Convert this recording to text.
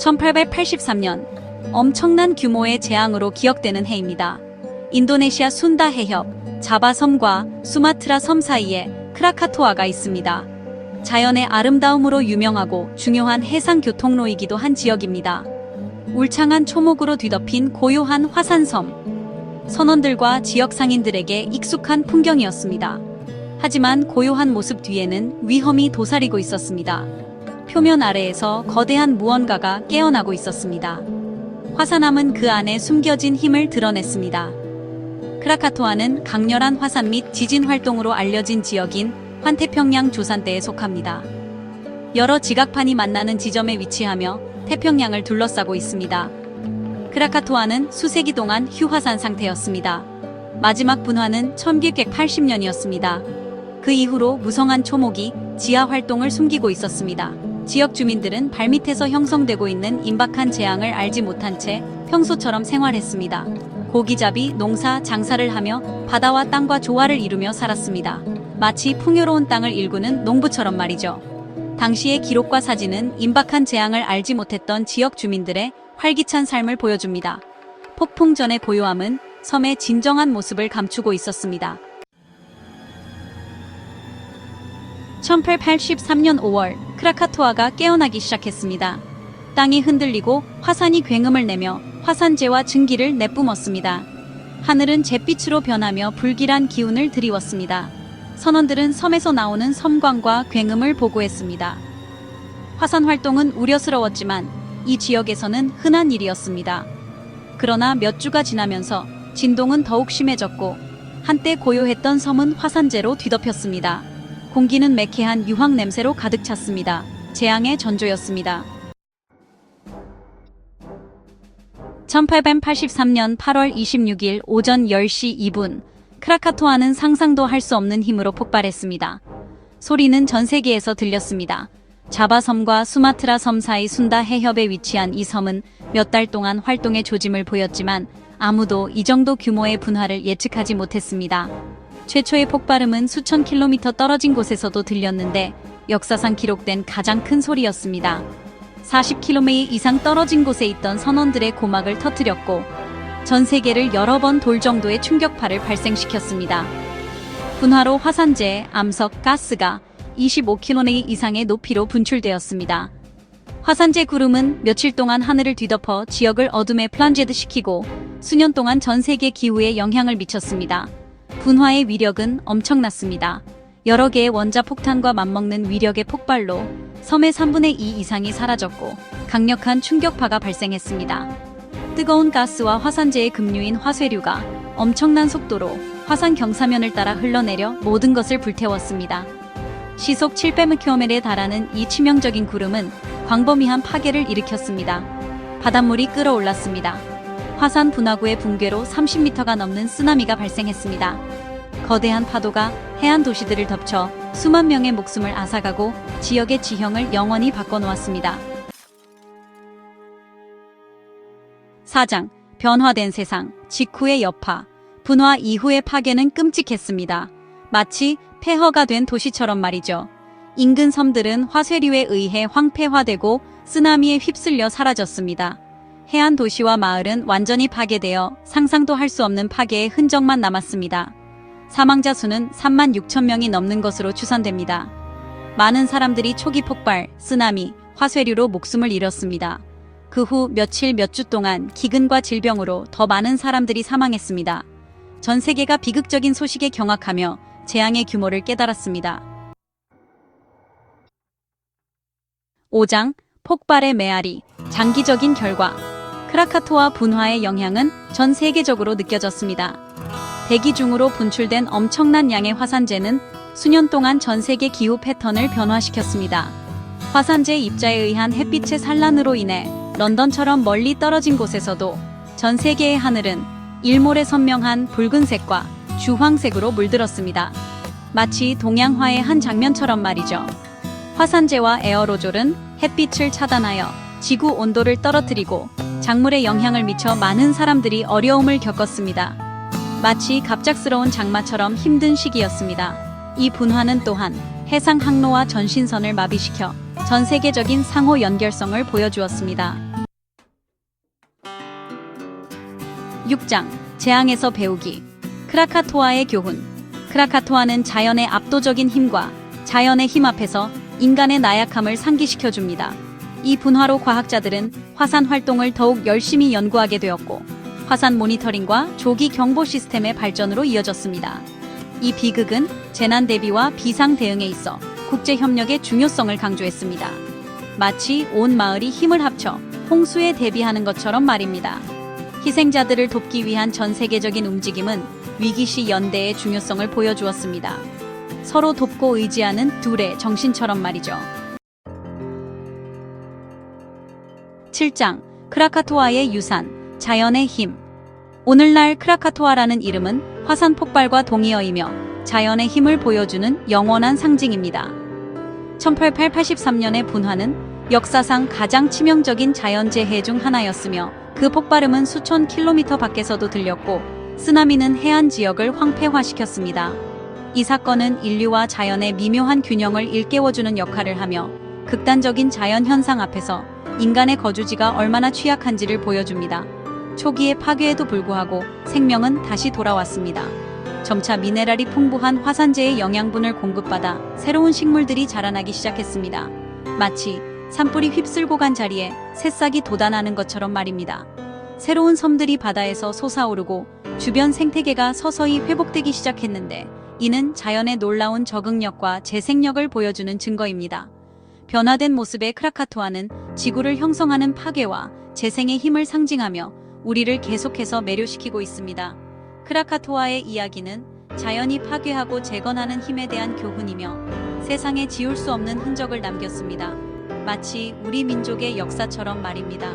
1883년 엄청난 규모의 재앙으로 기억되는 해입니다. 인도네시아 순다 해협, 자바 섬과 수마트라 섬 사이에 크라카토아가 있습니다. 자연의 아름다움으로 유명하고 중요한 해상 교통로이기도 한 지역입니다. 울창한 초목으로 뒤덮인 고요한 화산섬. 선원들과 지역 상인들에게 익숙한 풍경이었습니다. 하지만 고요한 모습 뒤에는 위험이 도사리고 있었습니다. 표면 아래에서 거대한 무언가가 깨어나고 있었습니다. 화산암은 그 안에 숨겨진 힘을 드러냈습니다. 크라카토아는 강렬한 화산 및 지진 활동으로 알려진 지역인 환태평양 조산대에 속합니다. 여러 지각판이 만나는 지점에 위치하며 태평양을 둘러싸고 있습니다. 크라카토아는 수세기 동안 휴화산 상태였습니다. 마지막 분화는 1980년이었습니다. 그 이후로 무성한 초목이 지하 활동을 숨기고 있었습니다. 지역 주민들은 발밑에서 형성되고 있는 임박한 재앙을 알지 못한 채 평소처럼 생활했습니다. 고기잡이, 농사, 장사를 하며 바다와 땅과 조화를 이루며 살았습니다. 마치 풍요로운 땅을 일구는 농부처럼 말이죠. 당시의 기록과 사진은 임박한 재앙을 알지 못했던 지역 주민들의 활기찬 삶을 보여줍니다. 폭풍 전의 고요함은 섬의 진정한 모습을 감추고 있었습니다. 1883년 5월 크라카토아가 깨어나기 시작했습니다. 땅이 흔들리고 화산이 굉음을 내며 화산재와 증기를 내뿜었습니다. 하늘은 잿빛으로 변하며 불길한 기운을 드리웠습니다. 선원들은 섬에서 나오는 섬광과 굉음을 보고했습니다. 화산 활동은 우려스러웠지만 이 지역에서는 흔한 일이었습니다. 그러나 몇 주가 지나면서 진동은 더욱 심해졌고 한때 고요했던 섬은 화산재로 뒤덮였습니다. 공기는 매캐한 유황 냄새로 가득 찼습니다. 재앙의 전조였습니다. 1883년 8월 26일 오전 10시 2분, 크라카토아는 상상도 할 수 없는 힘으로 폭발했습니다. 소리는 전 세계에서 들렸습니다. 자바섬과 수마트라 섬 사이 순다 해협에 위치한 이 섬은 몇 달 동안 활동의 조짐을 보였지만 아무도 이 정도 규모의 분화를 예측하지 못했습니다. 최초의 폭발음은 수천 킬로미터 떨어진 곳에서도 들렸는데 역사상 기록된 가장 큰 소리였습니다. 40km 이상 떨어진 곳에 있던 선원들의 고막을 터뜨렸고 전 세계를 여러 번 돌 정도의 충격파를 발생시켰습니다. 분화로 화산재, 암석, 가스가 25km 이상의 높이로 분출되었습니다. 화산재 구름은 며칠 동안 하늘을 뒤덮어 지역을 어둠에 플란제드 시키고 수년 동안 전 세계 기후에 영향을 미쳤습니다. 분화의 위력은 엄청났습니다. 여러 개의 원자 폭탄과 맞먹는 위력의 폭발로 섬의 3분의 2 이상이 사라졌고 강력한 충격파가 발생했습니다. 뜨거운 가스와 화산재의 급류인 화쇄류가 엄청난 속도로 화산 경사면을 따라 흘러내려 모든 것을 불태웠습니다. 시속 700km에 달하는 이 치명적인 구름은 광범위한 파괴를 일으켰습니다. 바닷물이 끓어올랐습니다. 화산 분화구의 붕괴로 30m가 넘는 쓰나미가 발생했습니다. 거대한 파도가 해안 도시들을 덮쳐 수만 명의 목숨을 앗아가고 지역의 지형을 영원히 바꿔놓았습니다. 4장 변화된 세상, 직후의 여파, 분화 이후의 파괴는 끔찍했습니다. 마치 폐허가 된 도시처럼 말이죠. 인근 섬들은 화쇄류에 의해 황폐화되고 쓰나미에 휩쓸려 사라졌습니다. 해안 도시와 마을은 완전히 파괴되어 상상도 할 수 없는 파괴의 흔적만 남았습니다. 사망자 수는 3만 6천 명이 넘는 것으로 추산됩니다. 많은 사람들이 초기 폭발, 쓰나미, 화쇄류로 목숨을 잃었습니다. 그 후 며칠 몇 주 동안 기근과 질병으로 더 많은 사람들이 사망했습니다. 전 세계가 비극적인 소식에 경악하며 재앙의 규모를 깨달았습니다. 5장 폭발의 메아리 장기적인 결과 크라카토아 분화의 영향은 전 세계적으로 느껴졌습니다. 대기 중으로 분출된 엄청난 양의 화산재는 수년 동안 전 세계 기후 패턴을 변화시켰습니다. 화산재 입자에 의한 햇빛의 산란으로 인해 런던처럼 멀리 떨어진 곳에서도 전 세계의 하늘은 일몰에 선명한 붉은색과 주황색으로 물들었습니다. 마치 동양화의 한 장면처럼 말이죠. 화산재와 에어로졸은 햇빛을 차단하여 지구 온도를 떨어뜨리고 작물에 영향을 미쳐 많은 사람들이 어려움을 겪었습니다. 마치 갑작스러운 장마처럼 힘든 시기였습니다. 이 분화는 또한 해상 항로와 전신선을 마비시켜 전 세계적인 상호 연결성을 보여주었습니다. 6장 재앙에서 배우기 크라카토아의 교훈 크라카토아는 자연의 압도적인 힘과 자연의 힘 앞에서 인간의 나약함을 상기시켜줍니다. 이 분화로 과학자들은 화산 활동을 더욱 열심히 연구하게 되었고 화산 모니터링과 조기 경보 시스템의 발전으로 이어졌습니다. 이 비극은 재난 대비와 비상 대응에 있어 국제 협력의 중요성을 강조했습니다. 마치 온 마을이 힘을 합쳐 홍수에 대비하는 것처럼 말입니다. 희생자들을 돕기 위한 전 세계적인 움직임은 위기시 연대의 중요성을 보여주었습니다. 서로 돕고 의지하는 둘의 정신처럼 말이죠. 7장 크라카토아의 유산, 자연의 힘. 오늘날 크라카토아라는 이름은 화산 폭발과 동의어이며 자연의 힘을 보여주는 영원한 상징입니다. 1883년의 분화는 역사상 가장 치명적인 자연재해 중 하나였으며 그 폭발음은 수천 킬로미터 밖에서도 들렸고 쓰나미는 해안 지역을 황폐화시켰습니다. 이 사건은 인류와 자연의 미묘한 균형을 일깨워주는 역할을 하며 극단적인 자연 현상 앞에서 인간의 거주지가 얼마나 취약한지를 보여줍니다. 초기의 파괴에도 불구하고 생명은 다시 돌아왔습니다. 점차 미네랄이 풍부한 화산재의 영양분을 공급받아 새로운 식물들이 자라나기 시작했습니다. 마치 산불이 휩쓸고 간 자리에 새싹이 돋아나는 것처럼 말입니다. 새로운 섬들이 바다에서 솟아오르고 주변 생태계가 서서히 회복되기 시작했는데 이는 자연의 놀라운 적응력과 재생력을 보여주는 증거입니다. 변화된 모습의 크라카토아는 지구를 형성하는 파괴와 재생의 힘을 상징하며 우리를 계속해서 매료시키고 있습니다. 크라카토아의 이야기는 자연이 파괴하고 재건하는 힘에 대한 교훈이며 세상에 지울 수 없는 흔적을 남겼습니다. 마치 우리 민족의 역사처럼 말입니다.